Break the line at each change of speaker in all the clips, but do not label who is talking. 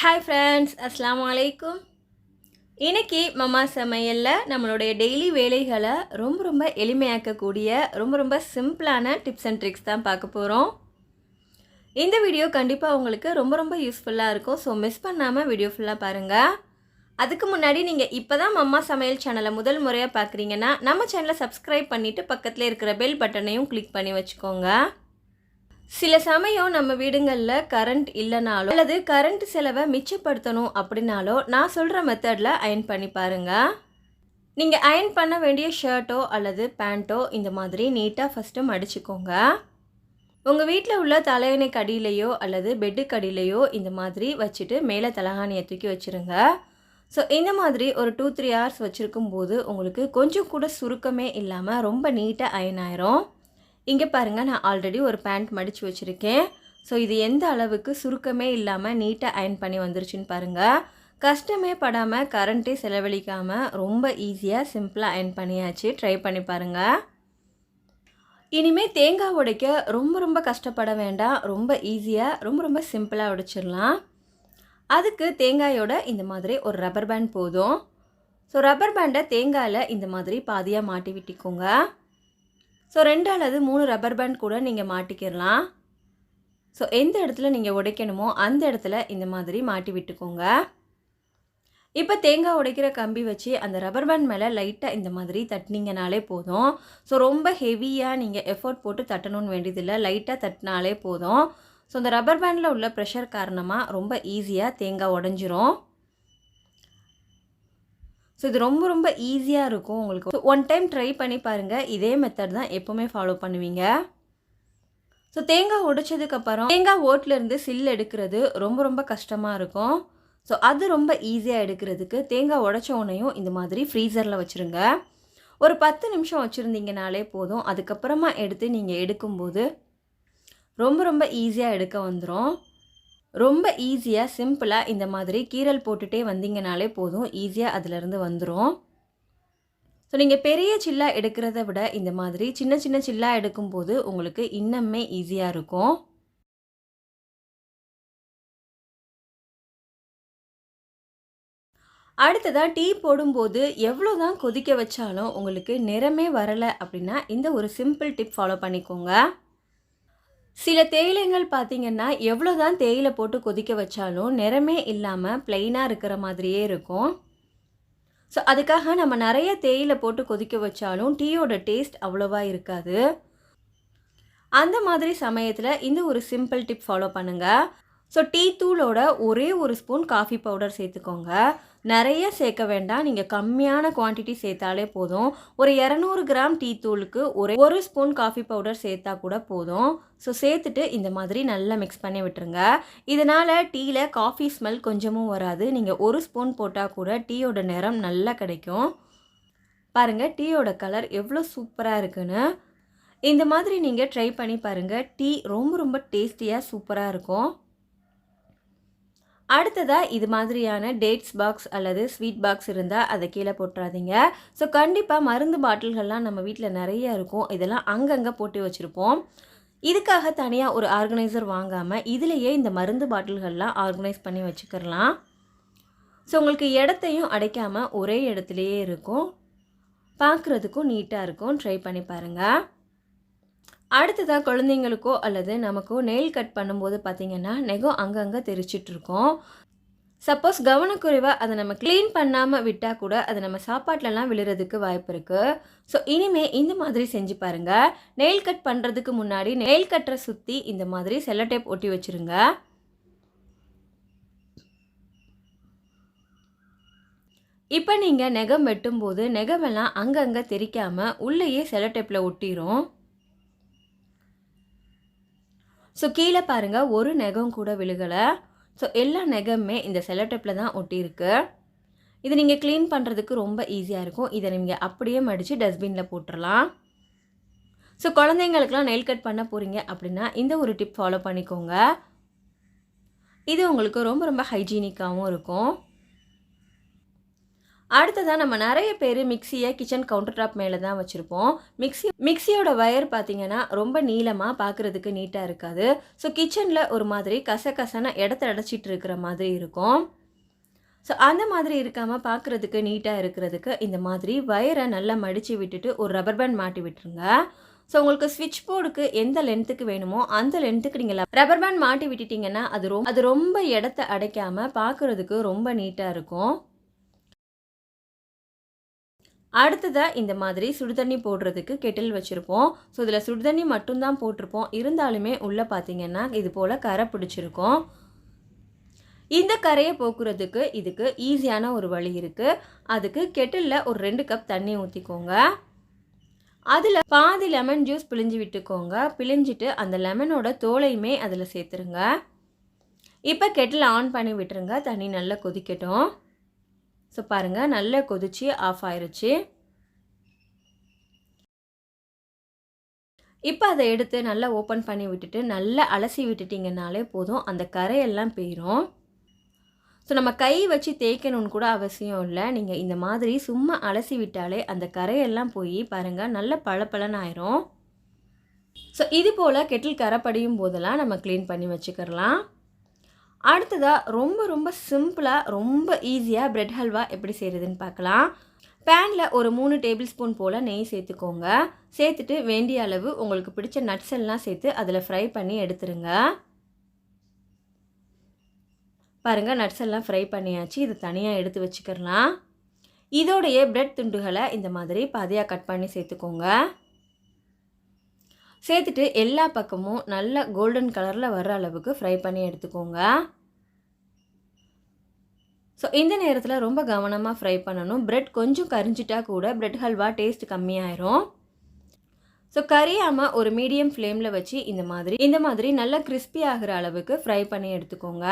Hi friends அஸ்லாம் வலைக்கும் இன்றைக்கி மம்மா சமையலில் நம்மளுடைய டெய்லி வேலைகளை ரொம்ப ரொம்ப எளிமையாக்கக்கூடிய ரொம்ப ரொம்ப சிம்பிளான டிப்ஸ் அண்ட் ட்ரிக்ஸ் தான் பார்க்க போகிறோம் இந்த வீடியோ கண்டிப்பாக உங்களுக்கு ரொம்ப ரொம்ப யூஸ்ஃபுல்லாக இருக்கும். ஸோ மிஸ் பண்ணாமல் வீடியோ ஃபுல்லாக பாருங்கள் அதுக்கு முன்னாடி நீங்கள் இப்போ தான் மம்மா சமையல் சேனலை முதல் முறையாக பார்க்குறீங்கன்னா நம்ம சேனலை சப்ஸ்கிரைப் பண்ணிவிட்டு பக்கத்தில் இருக்கிற பெல் பட்டனையும் கிளிக் பண்ணி வச்சுக்கோங்க. சில சமயம் நம்ம வீடுங்களில் கரண்ட் இல்லைனாலோ அல்லது கரண்ட் செலவை மிச்சப்படுத்தணும் அப்படின்னாலோ நான் சொல்கிற மெத்தடில் அயன் பண்ணி பாருங்கள் நீங்கள் அயன் பண்ண வேண்டிய ஷர்ட்டோ அல்லது பேண்ட்டோ இந்த மாதிரி நீட்டாக ஃபஸ்ட்டு மடிச்சுக்கோங்க. உங்கள் வீட்டில் உள்ள தலையணை கடியிலையோ அல்லது பெட்டு கடியிலையோ இந்த மாதிரி வச்சுட்டு மேலே தலகாணியை தூக்கி வச்சுருங்க. ஸோ இந்த மாதிரி ஒரு டூ த்ரீ ஹவர்ஸ் வச்சுருக்கும் போது உங்களுக்கு கொஞ்சம் கூட சுருக்கமே இல்லாமல் ரொம்ப நீட்டாக அயன் ஆயிரும். இங்கே பாருங்கள் நான் ஆல்ரெடி ஒரு பேண்ட் மடித்து வச்சுருக்கேன். ஸோ இது எந்த அளவுக்கு சுருக்கமே இல்லாமல் நீட்டாக அயன் பண்ணி வந்துருச்சுன்னு பாருங்கள் கஷ்டமே படாமல் கரண்ட்டே செலவழிக்காமல் ரொம்ப ஈஸியாக சிம்பிளாக அயன் பண்ணியாச்சு. ட்ரை பண்ணி பாருங்கள் இனிமேல் தேங்காய் உடைக்க ரொம்ப ரொம்ப கஷ்டப்பட வேண்டாம். ரொம்ப ஈஸியாக ரொம்ப ரொம்ப சிம்பிளாக உடைச்சிடலாம். அதுக்கு தேங்காயோட இந்த மாதிரி ஒரு ரப்பர் பேண்ட் போதும். ஸோ ரப்பர் பேண்டை தேங்காயில் இந்த மாதிரி பாதியாக மாட்டி விட்டிக்கோங்க. ஸோ ரெண்டு அல்லது மூணு ரப்பர் பேண்ட் கூட நீங்கள் மாட்டிக்கிடலாம். ஸோ எந்த இடத்துல நீங்கள் உடைக்கணுமோ அந்த இடத்துல இந்த மாதிரி மாட்டி விட்டுக்கோங்க. இப்போ தேங்காய் உடைக்கிற கம்பி வச்சு அந்த ரப்பர் பேண்ட் மேலே லைட்டாக இந்த மாதிரி தட்டினீங்கனாலே போதும். ஸோ ரொம்ப ஹெவியாக நீங்கள் எஃபோர்ட் போட்டு தட்டணும்னு வேண்டியதில்லை. லைட்டாக தட்டினாலே போதும். ஸோ அந்த ரப்பர் பேண்டில் உள்ள ப்ரெஷர் காரணமாக ரொம்ப ஈஸியாக தேங்காய் உடஞ்சிரும். ஸோ இது ரொம்ப ரொம்ப ஈஸியாக இருக்கும் உங்களுக்கு. ஒன் டைம் ட்ரை பண்ணி பாருங்கள் இதே மெத்தட் தான் எப்போவுமே ஃபாலோ பண்ணுவீங்க. ஸோ தேங்காய் உடைச்சதுக்கப்புறம் தேங்காய் ஓட்டிலேருந்து சில் எடுக்கிறது ரொம்ப ரொம்ப கஷ்டமாக இருக்கும். ஸோ அது ரொம்ப ஈஸியாக எடுக்கிறதுக்கு தேங்காய் உடைச்ச உடனேயும் இந்த மாதிரி ஃப்ரீசரில் வச்சுருங்க. ஒரு பத்து நிமிஷம் வச்சுருந்தீங்கனாலே போதும். அதுக்கப்புறமா எடுத்து நீங்கள் எடுக்கும்போது ரொம்ப ரொம்ப ஈஸியாக எடுக்க வந்துடும் ரொம்ப ஈஸியாக சிம்பிளாக இந்த மாதிரி கீரல் போட்டுகிட்டே வந்தீங்கனாலே போதும். ஈஸியாக அதிலிருந்து வந்துடும் ஸோ நீங்கள் பெரிய சில்லா எடுக்கிறத விட இந்த மாதிரி சின்ன சின்ன சில்லா எடுக்கும்போது உங்களுக்கு இன்னுமே ஈஸியாக இருக்கும். அடுத்ததாக டீ போடும்போது எவ்வளோ தான் கொதிக்க வச்சாலும் உங்களுக்கு நிறமே வரலை அப்படின்னா இந்த ஒரு சிம்பிள் டிப் ஃபாலோ பண்ணிக்கோங்க. சில தேயிலைகள் பார்த்தீங்கன்னா எவ்வளோ தான் தேயிலை போட்டு கொதிக்க வச்சாலும் நிறமே இல்லாமல் ப்ளைனாக இருக்கிற மாதிரியே இருக்கும். ஸோ அதுக்காக நம்ம நிறைய தேயிலை போட்டு கொதிக்க வச்சாலும் டீயோட டேஸ்ட் அவ்வளோவா இருக்காது. அந்த மாதிரி சமயத்தில் இந்த ஒரு சிம்பிள் டிப் ஃபாலோ பண்ணுங்கள் ஸோ டீ தூளோட ஒரே ஒரு ஸ்பூன் காஃபி பவுடர் சேர்த்துக்கோங்க. நிறைய சேர்க்க வேண்டாம். நீங்கள் கம்மியான குவான்டிட்டி சேர்த்தாலே போதும். ஒரு இரநூறு கிராம் டீ தூளுக்கு ஒரு ஒரு ஸ்பூன் காஃபி பவுடர் சேர்த்தா கூட போதும். ஸோ சேர்த்துட்டு இந்த மாதிரி நல்லா மிக்ஸ் பண்ணி விட்டுருங்க. இதனால் டீயில் காஃபி ஸ்மெல் கொஞ்சமும் வராது. நீங்கள் ஒரு ஸ்பூன் போட்டால் கூட டீயோட நிறம் நல்லா கிடைக்கும். பாருங்கள் டீயோட கலர் எவ்வளோ சூப்பராக இருக்குன்னு. இந்த மாதிரி நீங்கள் ட்ரை பண்ணி பாருங்கள் டீ ரொம்ப ரொம்ப டேஸ்டியாக சூப்பராக இருக்கும். அடுத்ததாக இது மாதிரியான டேட்ஸ் பாக்ஸ் அல்லது ஸ்வீட் பாக்ஸ் இருந்தால் அதை கீழே போட்டுறாதீங்க. ஸோ கண்டிப்பாக மருந்து பாட்டில்கள்லாம் நம்ம வீட்டில் நிறைய இருக்கும். இதெல்லாம் அங்கங்கே போட்டு வச்சுருப்போம். இதுக்காக தனியாக ஒரு ஆர்கனைசர் வாங்காமல் இதிலையே இந்த மருந்து பாட்டில்கள்லாம் ஆர்கனைஸ் பண்ணி வச்சுக்கிறலாம். ஸோ உங்களுக்கு இடத்தையும் அடைக்காமல் ஒரே இடத்துலையே இருக்கும். பார்க்குறதுக்கும் நீட்டாக இருக்கும். ட்ரை பண்ணி பாருங்கள் அடுத்ததாக குழந்தைங்களுக்கோ அல்லது நமக்கோ நெயில் கட் பண்ணும்போது பார்த்திங்கன்னா நெகம் அங்கங்கே தெரிச்சிட்ருக்கோம். சப்போஸ் கவனக்குறைவாக அதை நம்ம க்ளீன் பண்ணாமல் விட்டால் கூட அது நம்ம சாப்பாட்டிலலாம் விழுறதுக்கு வாய்ப்பு இருக்குது ஸோ இனிமேல் இந்த மாதிரி செஞ்சு பாருங்கள் நெயில் கட் பண்ணுறதுக்கு முன்னாடி நெயில் கட்டரை சுற்றி இந்த மாதிரி செல்லோ டேப் ஒட்டி வச்சுருங்க. இப்போ நீங்கள் நெகம் வெட்டும்போது நெகமெல்லாம் அங்கங்கே தெரிக்காமல் உள்ளேயே செல்லோ டேப்பில் ஒட்டிடும் ஸோ கீழே பாருங்கள் ஒரு நெகம் கூட விழுகலை. ஸோ எல்லா நெகமுமே இந்த செலோடெப்பில் தான் ஒட்டியிருக்கு. இது நீங்கள் க்ளீன் பண்ணுறதுக்கு ரொம்ப ஈஸியாக இருக்கும். இதை நீங்கள் அப்படியே மடித்து டஸ்ட்பினில் போட்டுடலாம் ஸோ குழந்தைங்களுக்குலாம் நெயில் கட் பண்ண போகிறீங்க அப்படின்னா இந்த ஒரு டிப் ஃபாலோ பண்ணிக்கோங்க. இது உங்களுக்கு ரொம்ப ரொம்ப ஹைஜீனிக்காகவும் இருக்கும். அடுத்ததாக நம்ம நிறைய பேர் மிக்சியை கிச்சன் கவுண்டர் டாப் மேலே தான் வச்சுருப்போம். மிக்சி மிக்சியோட வயர் பார்த்தீங்கன்னா ரொம்ப நீளமாக பார்க்குறதுக்கு நீட்டாக இருக்காது. ஸோ கிச்சனில் ஒரு மாதிரி கசகசன இடத்த அடைச்சிட்டு இருக்கிற மாதிரி இருக்கும். ஸோ அந்த மாதிரி இருக்காமல் பார்க்குறதுக்கு நீட்டாக இருக்கிறதுக்கு இந்த மாதிரி வயரை நல்லா மடித்து விட்டுட்டு ஒரு ரப்பர் பேண்ட் மாட்டி விட்டுருங்க. ஸோ உங்களுக்கு ஸ்விட்ச் போர்டுக்கு எந்த லென்த்துக்கு வேணுமோ அந்த லென்த்துக்கு நீங்கள் ரப்பர் பேண்ட் மாட்டி விட்டுட்டிங்கன்னா அது ரொம்ப அது ரொம்ப இடத்த அடைக்காமல் பார்க்குறதுக்கு ரொம்ப நீட்டாக இருக்கும். அடுத்ததாக இந்த மாதிரி சுடுதண்ணி போடுறதுக்கு கெட்டில் வச்சுருப்போம். ஸோ இதில் சுடுதண்ணி மட்டும்தான் போட்டிருப்போம். இருந்தாலுமே உள்ளே பார்த்தீங்கன்னா இது போல் கரை பிடிச்சிருக்கும். இந்த கரையை போக்குறதுக்கு இதுக்கு ஈஸியான ஒரு வழி இருக்குது அதுக்கு கெட்டிலில் ஒரு ரெண்டு கப் தண்ணி ஊற்றிக்கோங்க அதில் பாதி லெமன் ஜூஸ் பிழிஞ்சு விட்டுக்கோங்க. பிழிஞ்சிட்டு அந்த லெமனோட தோலையுமே அதில் சேர்த்துருங்க. இப்போ கெட்டில் ஆன் பண்ணி விட்டுருங்க. தண்ணி நல்லா கொதிக்கட்டும். ஸோ பாருங்கள் நல்லா கொதிச்சு ஆஃப் ஆயிருச்சு. இப்போ அதை எடுத்து நல்லா ஓப்பன் பண்ணி விட்டுட்டு நல்லா அலசி விட்டுட்டிங்கனாலே போதும். அந்த கரையெல்லாம் போயிடும் ஸோ நம்ம கை வச்சு தேய்க்கணும்னு கூட அவசியம் இல்லை. நீங்கள் இந்த மாதிரி சும்மா அலசி விட்டாலே அந்த கரையெல்லாம் போய் பாருங்கள் நல்ல பளபளன்னு ஆயிரும் ஸோ இது போல் கெட்டில் கரை படியும் போதெல்லாம் நம்ம க்ளீன் பண்ணி வச்சுக்கிறலாம். அடுத்ததாக ரொம்ப ரொம்ப சிம்பிளாக ரொம்ப ஈஸியாக பிரெட் ஹல்வா எப்படி செய்கிறதுன்னு பார்க்கலாம். பேனில் ஒரு மூணு டேபிள் ஸ்பூன் போல் நெய் சேர்த்துக்கோங்க. சேர்த்துட்டு வேண்டிய அளவு உங்களுக்கு பிடிச்ச நட்ஸ் எல்லாம் சேர்த்து அதில் ஃப்ரை பண்ணி எடுத்துருங்க. பாருங்கள் நட்ஸ் எல்லாம் ஃப்ரை பண்ணியாச்சு. இது தனியாக எடுத்து வச்சுக்கிறலாம். இதோடைய பிரெட் துண்டுகளை இந்த மாதிரி பாதியாக கட் பண்ணி சேர்த்துக்கோங்க. சேர்த்துட்டு எல்லா பக்கமும் நல்ல கோல்டன் கலரில் வர்ற அளவுக்கு ஃப்ரை பண்ணி எடுத்துக்கோங்க. ஸோ இந்த நேரத்தில் ரொம்ப கவனமாக ஃப்ரை பண்ணணும். ப்ரெட் கொஞ்சம் கரிஞ்சிட்டா கூட ப்ரெட் ஹல்வா டேஸ்ட் கம்மியாயிரும். ஸோ கரியாமல் ஒரு மீடியம் ஃப்ளேமில் வச்சு இந்த மாதிரி இந்த மாதிரி நல்லா கிறிஸ்பி ஆகிற அளவுக்கு ஃப்ரை பண்ணி எடுத்துக்கோங்க.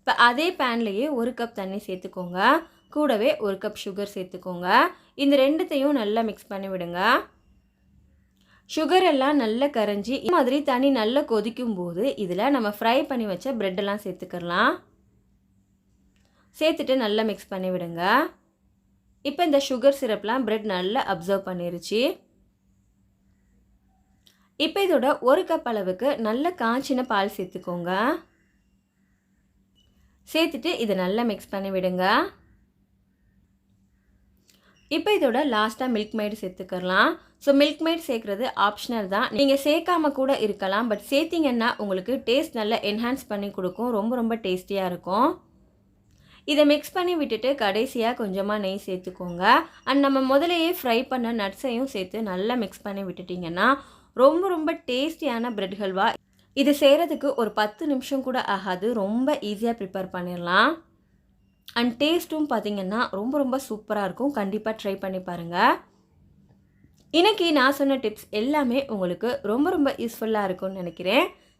இப்போ அதே பேன்லேயே ஒரு கப் தண்ணி சேர்த்துக்கோங்க. கூடவே ஒரு கப் சுகர் சேர்த்துக்கோங்க. இந்த ரெண்டுத்தையும் நல்லா மிக்ஸ் பண்ணி விடுங்க. சுகர் எல்லாம் நல்லா கரைஞ்சி இந்த மாதிரி தண்ணி நல்லா கொதிக்கும் போது இதில் நம்ம ஃப்ரை பண்ணி வச்ச ப்ரெட்டெல்லாம் சேர்த்துக்கலாம். சேர்த்துட்டு நல்லா மிக்ஸ் பண்ணி விடுங்க. இப்போ இந்த சுகர் சிரப்லாம் ப்ரெட் நல்லா அப்சர்வ் பண்ணிருச்சு. இப்போ இதோட ஒரு கப் அளவுக்கு நல்ல காய்ச்சின பால் சேர்த்துக்கோங்க. சேர்த்துட்டு இதை நல்லா மிக்ஸ் பண்ணி விடுங்க. இப்போ இதோட லாஸ்ட்டாக மில்க் மைடு சேர்த்துக்கலாம். ஸோ மில்க் மைட் சேர்க்குறது ஆப்ஷனல் தான். நீங்கள் சேர்க்காம கூட இருக்கலாம் பட் சேர்த்திங்கன்னா உங்களுக்கு டேஸ்ட் நல்லா என்ஹான்ஸ் பண்ணி கொடுக்கும். ரொம்ப ரொம்ப டேஸ்டியாக இருக்கும். இதை மிக்ஸ் பண்ணி விட்டுட்டு கடைசியாக கொஞ்சமாக நெய் சேர்த்துக்கோங்க. அண்ட் நம்ம முதலையே ஃப்ரை பண்ண நட்ஸையும் சேர்த்து நல்லா மிக்ஸ் பண்ணி விட்டுட்டிங்கன்னா ரொம்ப ரொம்ப டேஸ்டியான பிரெட் ஹல்வா இது செய்கிறதுக்கு ஒரு பத்து நிமிஷம் கூட ஆகாது. ரொம்ப ஈஸியாக ப்ரிப்பேர் பண்ணிடலாம். அண்ட் டேஸ்ட்டும் பார்த்திங்கன்னா ரொம்ப ரொம்ப சூப்பராக இருக்கும். கண்டிப்பாக ட்ரை பண்ணி பாருங்கள் இன்றைக்கி நான் சொன்ன டிப்ஸ் எல்லாமே உங்களுக்கு ரொம்ப ரொம்ப யூஸ்ஃபுல்லாக இருக்கும்னு நினைக்கிறேன்.